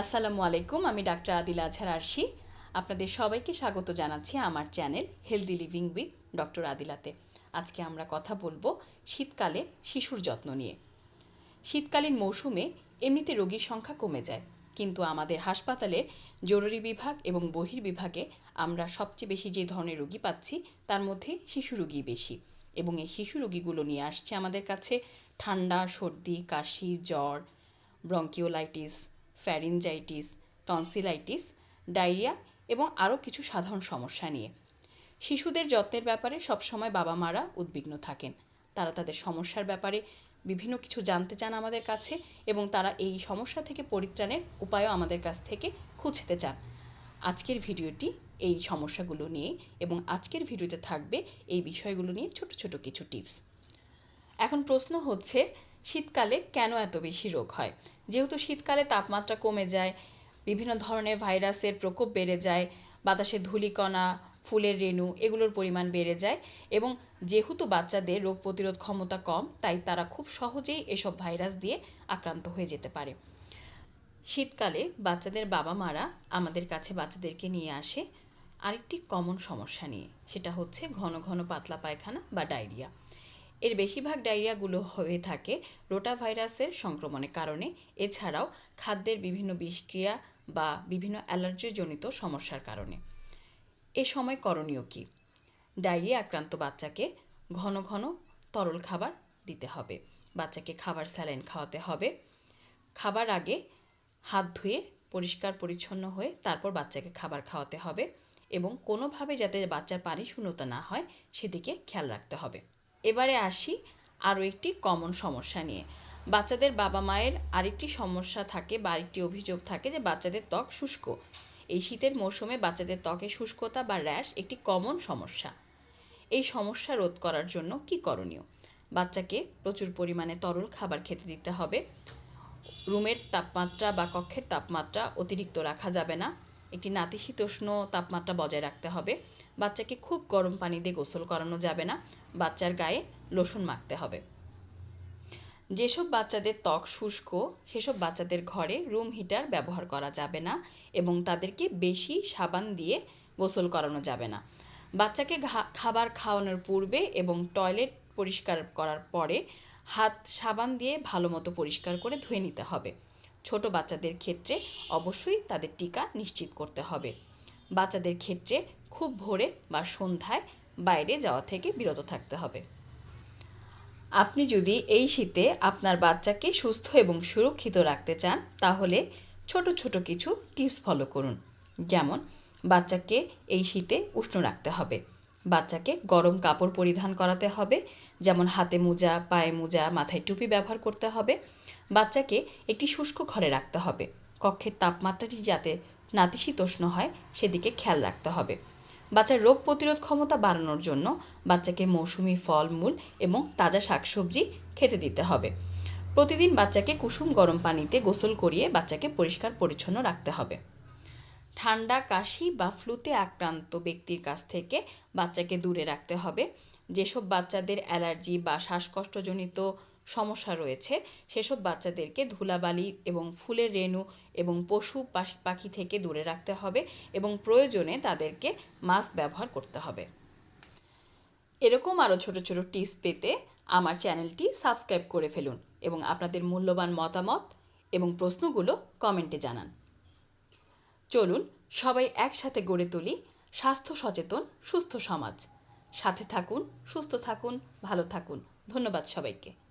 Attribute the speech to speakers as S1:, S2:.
S1: আসসালামু আলাইকুম, আমি ডাক্তার আদিল আজহার আরশি। আপনাদের সবাইকে স্বাগত জানাচ্ছি আমার channel healthy living with doctor আদিলাতে। আজকে আমরা কথা বলব শীতকালে শিশুর যত্ন নিয়ে। শীতকালীন মৌসুমে এমনিতে রোগীর সংখ্যা কমে যায়, কিন্তু আমাদের হাসপাতালে জরুরি বিভাগ এবং বহির্বিভাগে আমরা সবচেয়ে বেশি যে ধরনের রোগী পাচ্ছি, তার মধ্যে শিশু রোগী বেশি। এবং এই শিশু রোগীগুলো নিয়ে আসছে আমাদের কাছে ঠান্ডা, সর্দি, কাশি, জ্বর ব্রঙ্কিওলাইটিস ফ্যারিনজাইটিস টনসিলাইটিস ডায়রিয়া এবং আরও কিছু সাধারণ সমস্যা নিয়ে। শিশুদের যত্নের ব্যাপারে সবসময় বাবা মারা উদ্বিগ্ন থাকেন। তারা তাদের সমস্যার ব্যাপারে বিভিন্ন কিছু জানতে চান আমাদের কাছে এবং তারা এই সমস্যা থেকে পরিত্রাণের উপায়ও আমাদের কাছ থেকে খুঁজতে চান। আজকের ভিডিওটি এই সমস্যাগুলো নিয়ে এবং আজকের ভিডিওতে থাকবে এই বিষয়গুলো নিয়ে ছোট ছোট কিছু টিপস। এখন প্রশ্ন হচ্ছে, শীতকালে কেন এত বেশি রোগ হয়? যেহেতু শীতকালে তাপমাত্রা কমে যায়, বিভিন্ন ধরনের ভাইরাসের প্রকোপ বেড়ে যায় বাতাসে ধূলিকণা, ফুলের রেণু এগুলোর পরিমাণ বেড়ে যায় এবং যেহেতু বাচ্চাদের রোগ প্রতিরোধ ক্ষমতা কম, তাই তারা খুব সহজেই এসব ভাইরাস দিয়ে আক্রান্ত হয়ে যেতে পারে। শীতকালে বাচ্চাদের বাবা মারা আমাদের কাছে বাচ্চাদেরকে নিয়ে আসে আরেকটি কমন সমস্যা নিয়ে, সেটা হচ্ছে ঘন ঘন পাতলা পায়খানা বা ডায়রিয়া এর বেশিরভাগ ডায়রিয়াগুলো হয়ে থাকে রোটা ভাইরাসের সংক্রমণের কারণে। এছাড়াও খাদ্যের বিভিন্ন বিষক্রিয়া বা বিভিন্ন অ্যালার্জিজনিত সমস্যার কারণে। এ সময় করণীয় কী? ডায়রিয়া আক্রান্ত বাচ্চাকে ঘন ঘন তরল খাবার দিতে হবে। বাচ্চাকে খাবার স্যালাইন খাওয়াতে হবে। খাবার আগে হাত ধুয়ে পরিষ্কার পরিচ্ছন্ন হয়ে তারপর বাচ্চাকে খাবার খাওয়াতে হবে এবং কোনোভাবে যাতে বাচ্চার পানি শূন্যতা না হয়, সেদিকে খেয়াল রাখতে হবে। এবারে আসি আরও একটি কমন সমস্যা নিয়ে। বাচ্চাদের বাবা মায়ের আরেকটি সমস্যা থাকে বা আরেকটি অভিযোগ থাকে যে বাচ্চাদের ত্বক শুষ্ক। এই শীতের মৌসুমে বাচ্চাদের ত্বকে শুষ্কতা বা র্যাশ একটি কমন সমস্যা। এই সমস্যা রোধ করার জন্য কি করণীয়? বাচ্চাকে প্রচুর পরিমাণে তরল খাবার খেতে দিতে হবে। রুমের তাপমাত্রা বা কক্ষের তাপমাত্রা অতিরিক্ত রাখা যাবে না। একটি নাতিশীতোষ্ণ তাপমাত্রা বজায় রাখতে হবে। বাচ্চাকে খুব গরম পানি দিয়ে গোসল করানো যাবে না। বাচ্চার গায়ে লোশন মাখতে হবে। যেসব বাচ্চাদের ত্বক শুষ্ক, সেসব বাচ্চাদের ঘরে রুম হিটার ব্যবহার করা যাবে না এবং তাদেরকে বেশি সাবান দিয়ে গোসল করানো যাবে না। বাচ্চাকে খাবার খাওয়ানোর পূর্বে এবং টয়লেট পরিষ্কার করার পরে হাত সাবান দিয়ে ভালো মতো পরিষ্কার করে ধুয়ে নিতে হবে। ছোট বাচ্চাদের ক্ষেত্রে অবশ্যই তাদের টিকা নিশ্চিত করতে হবে। বাচ্চাদের ক্ষেত্রে খুব ভোরে বা সন্ধ্যায় বাইরে যাওয়া থেকে বিরত থাকতে হবে। আপনি যদি এই শীতে আপনার বাচ্চাকে সুস্থ এবং সুরক্ষিত রাখতে চান, তাহলে ছোট ছোট কিছু টিপস ফলো করুন। যেমন, বাচ্চাকে এই শীতে উষ্ণ রাখতে হবে। বাচ্চাকে গরম কাপড় পরিধান করাতে হবে, যেমন হাতে মোজা, পায়ে মোজা, মাথায় টুপি ব্যবহার করতে হবে। বাচ্চাকে একটি শুষ্ক ঘরে রাখতে হবে। কক্ষের তাপমাত্রাটি যাতে নাতিশীতোষ্ণ হয়, সেদিকে খেয়াল রাখতে হবে। বাচ্চার রোগ প্রতিরোধ ক্ষমতা বাড়ানোর জন্য বাচ্চাকে মৌসুমি ফল, মূল এবং তাজা শাকসবজি খেতে দিতে হবে। প্রতিদিন বাচ্চাকে কুসুম গরম পানিতে গোসল করিয়ে বাচ্চাকে পরিষ্কার পরিচ্ছন্ন রাখতে হবে। ঠান্ডা কাশি বা ফ্লুতে আক্রান্ত ব্যক্তির কাছ থেকে বাচ্চাকে দূরে রাখতে হবে। যেসব বাচ্চাদের অ্যালার্জি বা শ্বাসকষ্টজনিত সমস্যা রয়েছে। সেসব বাচ্চাদেরকে ধুলাবালি এবং ফুলের রেণু এবং পশু পাখি থেকে দূরে রাখতে হবে এবং প্রয়োজনে তাদেরকে মাস্ক ব্যবহার করতে হবে। এরকম আরও ছোট ছোট টিপস পেতে আমার চ্যানেলটি সাবস্ক্রাইব করে ফেলুন এবং আপনাদের মূল্যবান মতামত এবং প্রশ্নগুলো কমেন্টে জানান। চলুন, সবাই একসাথে গড়ে তুলি স্বাস্থ্য সচেতন, সুস্থ সমাজ। সাথে থাকুন, সুস্থ থাকুন, ভালো থাকুন। ধন্যবাদ সবাইকে।